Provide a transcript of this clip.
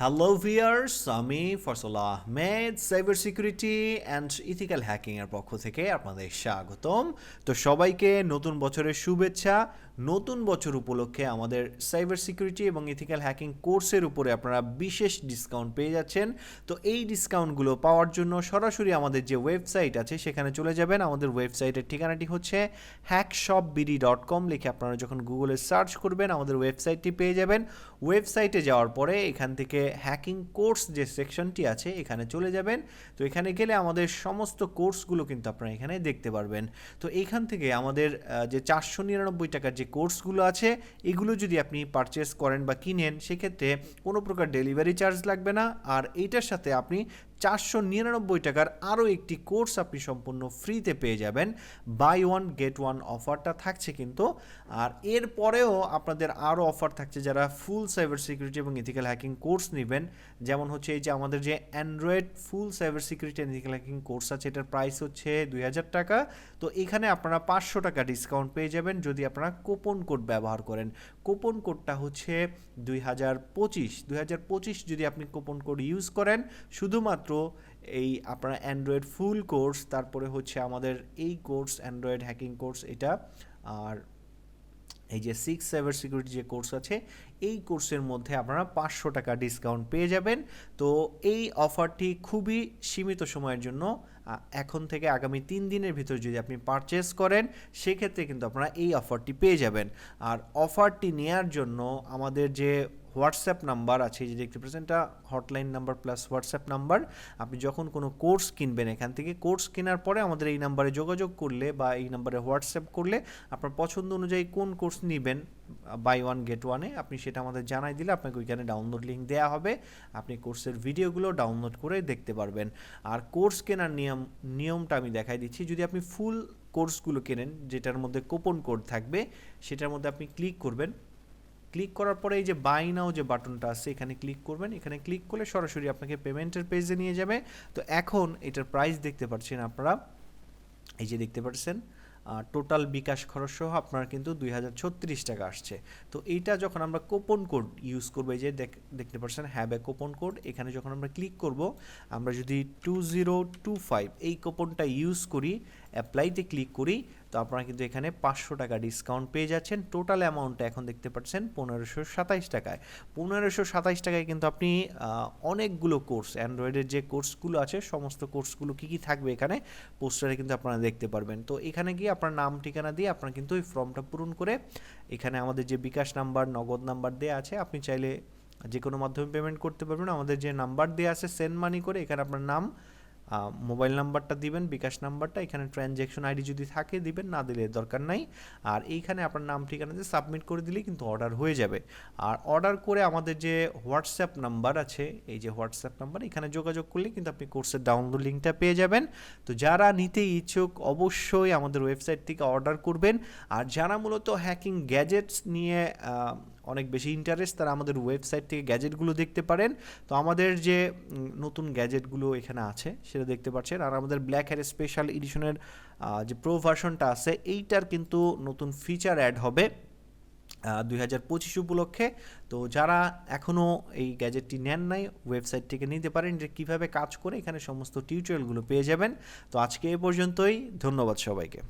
Hello viewers আমি Fazal Ahmed cyber security and ethical হ্যাকিংয়ের পক্ষ থেকে আপনাদের স্বাগতম। তো সবাইকে নতুন বছরের শুভেচ্ছা। নতুন বছর উপলক্ষে আমাদের সাইবার সিকিউরিটি এবং ইথিক্যাল হ্যাকিং কোর্সের উপরে আপনারা বিশেষ ডিসকাউন্ট পেয়ে যাচ্ছেন। তো এই ডিসকাউন্টগুলো পাওয়ার জন্য সরাসরি আমাদের যে ওয়েবসাইট আছে, সেখানে চলে যাবেন। আমাদের ওয়েবসাইটের ঠিকানাটি হচ্ছে হ্যাকশপ বিডি ডট কম লিখে আপনারা যখন গুগলে সার্চ করবেন, আমাদের ওয়েবসাইটটি পেয়ে যাবেন। ওয়েবসাইটে যাওয়ার পরে এখান থেকে হ্যাকিং কোর্স যে সেকশনটি আছে, এখানে চলে যাবেন। তো এখানে গেলে আমাদের সমস্ত কোর্সগুলো কিন্তু আপনারা এখানে দেখতে পারবেন। তো এইখান থেকে আমাদের যে চারশো নিরানব্বই টাকার যে কোর্সগুলো আছে, এগুলো যদি আপনি পারচেস করেন বা কিনেন, সেক্ষেত্রে কোনো প্রকার ডেলিভারি চার্জ লাগবে না। আর এইটার সাথে আপনি চারশো নিরানব্বই টাকার আরও একটি কোর্স আপনি সম্পূর্ণ ফ্রিতে পেয়ে যাবেন। বাই ওয়ান, গেট ওয়ান অফারটা থাকছে কিন্তু। আর এরপরেও আপনাদের আরও অফার থাকছে যারা ফুল সাইবার সিকিউরিটি এবং ইথিক্যাল হ্যাকিং কোর্স নেবেন। যেমন হচ্ছে এই যে আমাদের যে android full cyber security and ethical hacking course আছে, এটার প্রাইস হচ্ছে দুই হাজার টাকা। তো এখানে আপনারা পাঁচশো টাকা ডিসকাউন্ট পেয়ে যাবেন যদি আপনারা কোপন কোড ব্যবহার করেন। কোপন কোডটা হচ্ছে দুই হাজার পঁচিশ। দুই হাজার পঁচিশ যদি আপনি কোপন কোড ইউজ করেন, শুধুমাত্র এই আপনার অ্যান্ড্রয়েড ফুল কোর্স তারপরে হচ্ছে আমাদের এই কোর্স অ্যান্ড্রয়েড হ্যাকিং কোর্স এটা আর এই যে সিক্স সাইবার সিকিউরিটি যে কোর্স আছে, এই কোর্সের মধ্যে আপনারা পাঁচশো টাকা ডিসকাউন্ট পেয়ে যাবেন। তো এই অফারটি খুবই সীমিত সময়ের জন্য এখন থেকে আগামী তিন দিনের ভিতর যদি আপনি পারচেস করেন, সেক্ষেত্রে কিন্তু আপনারা এই অফারটি পেয়ে যাবেন। আর অফারটি নেয়ার জন্য আমাদের যে হোয়াটসঅ্যাপ নাম্বার আছে যে দেখতে পাচ্ছেন, এটা hotline number plus WhatsApp number. আপনি যখন কোনো কোর্স কিনবেন এখান থেকে, কোর্স কেনার পরে আমাদের এই নাম্বারে যোগাযোগ করলে বা এই নাম্বারে হোয়াটসঅ্যাপ করলে আপনার পছন্দ অনুযায়ী কোন কোর্স নেবেন বাই ওয়ান গেট ওয়ানে আপনি সেটা আমাদের জানাই দিলে আপনাকে ওইখানে ডাউনলোড লিঙ্ক দেওয়া হবে। আপনি কোর্সের ভিডিওগুলো ডাউনলোড করে দেখতে পারবেন। আর কোর্স কেনার নিয়ম, নিয়মটা আমি দেখাই দিচ্ছি, যদি আপনি ফুল কোর্সগুলো কেনেন, যেটার মধ্যে কোপন কোড থাকবে, সেটার মধ্যে আপনি ক্লিক করবেন। ক্লিক করার পরে এই যে বাই নাও যে বাটনটা আছে, এখানে ক্লিক করবেন। এখানে ক্লিক করলে সরাসরি আপনাকে পেমেন্টের পেজে নিয়ে যাবে। তো এখন এটার প্রাইস দেখতে পাচ্ছেন আপনারা। এই যে দেখতে পাচ্ছেন টোটাল বিকাশ খরচ সহ আপনার কিন্তু দুই হাজার ছত্রিশ টাকা আসছে। তো এইটা যখন আমরা কোপন কোড ইউজ করব, এই যে দেখ- দেখতে পাচ্ছেন হ্যাভ এ কোপন কোড এখানে যখন আমরা ক্লিক করব, আমরা যদি টু জিরো টু ফাইভ এই কোপনটা ইউজ করি অ্যাপ্লাইতে ক্লিক করি, তো আপনারা কিন্তু এখানে পাঁচশো টাকা ডিসকাউন্ট পেয়ে যাচ্ছেন। টোটাল অ্যামাউন্টটা এখন দেখতে পাচ্ছেন পনেরোশো সাতাইশ টাকায়। পনেরোশো সাতাইশ টাকায় কিন্তু আপনি অনেকগুলো কোর্স অ্যান্ড্রয়েডের যে কোর্সগুলো আছে, সমস্ত কোর্সগুলো কী কী থাকবে এখানে পোস্টারে কিন্তু আপনারা দেখতে পারবেন। তো এখানে গিয়ে আপনার নাম, ঠিকানা দিয়ে আপনারা কিন্তু ওই ফর্মটা পূরণ করে, এখানে আমাদের যে বিকাশ নাম্বার, নগদ নাম্বার দেওয়া আছে, আপনি চাইলে যে কোনো মাধ্যমে পেমেন্ট করতে পারবেন। আমাদের যে নাম্বার দেওয়া আছে সেন্ড মানি করে, এখানে আপনার নাম মোবাইল নাম্বারটা দিবেন, বিকাশ নাম্বারটা, এখানে ট্রানজ্যাকশন আইডি যদি থাকে দিবেন, না দিলে দরকার নাই। আর এইখানে আপনার নাম, ঠিকানা দিয়ে সাবমিট করে দিলেই কিন্তু অর্ডার হয়ে যাবে। আর অর্ডার করে আমাদের যে হোয়াটসঅ্যাপ নাম্বার আছে, এই যে হোয়াটসঅ্যাপ নাম্বার এখানে যোগাযোগ করলে কিন্তু আপনি কোর্সের ডাউনলোড লিঙ্কটা পেয়ে যাবেন। তো যারা নিতে ইচ্ছুক, অবশ্যই আমাদের ওয়েবসাইট থেকে অর্ডার করবেন। আর যারা মূলত হ্যাকিং গ্যাজেটস নিয়ে অনেক বেশি ইন্টারেস্ট তারা আমাদের ওয়েবসাইট থেকে গ্যাজেটগুলো দেখতে পারেন। তো আমাদের যে নতুন গ্যাজেটগুলো এখানে আছে, সেটা দেখতে পাচ্ছেন। আর আমাদের ব্ল্যাক হেয়ার স্পেশাল এডিশনের যে প্রো ভার্সনটা আছে, এইটার কিন্তু নতুন ফিচার অ্যাড হবে দুই হাজার পঁচিশ উপলক্ষে। তো যারা এখনও এই গ্যাজেটটি নেন নাই ওয়েবসাইট থেকে নিতে পারেন যে কীভাবে কাজ করে, এখানে সমস্ত টিউটোরিয়ালগুলো পেয়ে যাবেন। তো আজকে এ পর্যন্তই, ধন্যবাদ সবাইকে।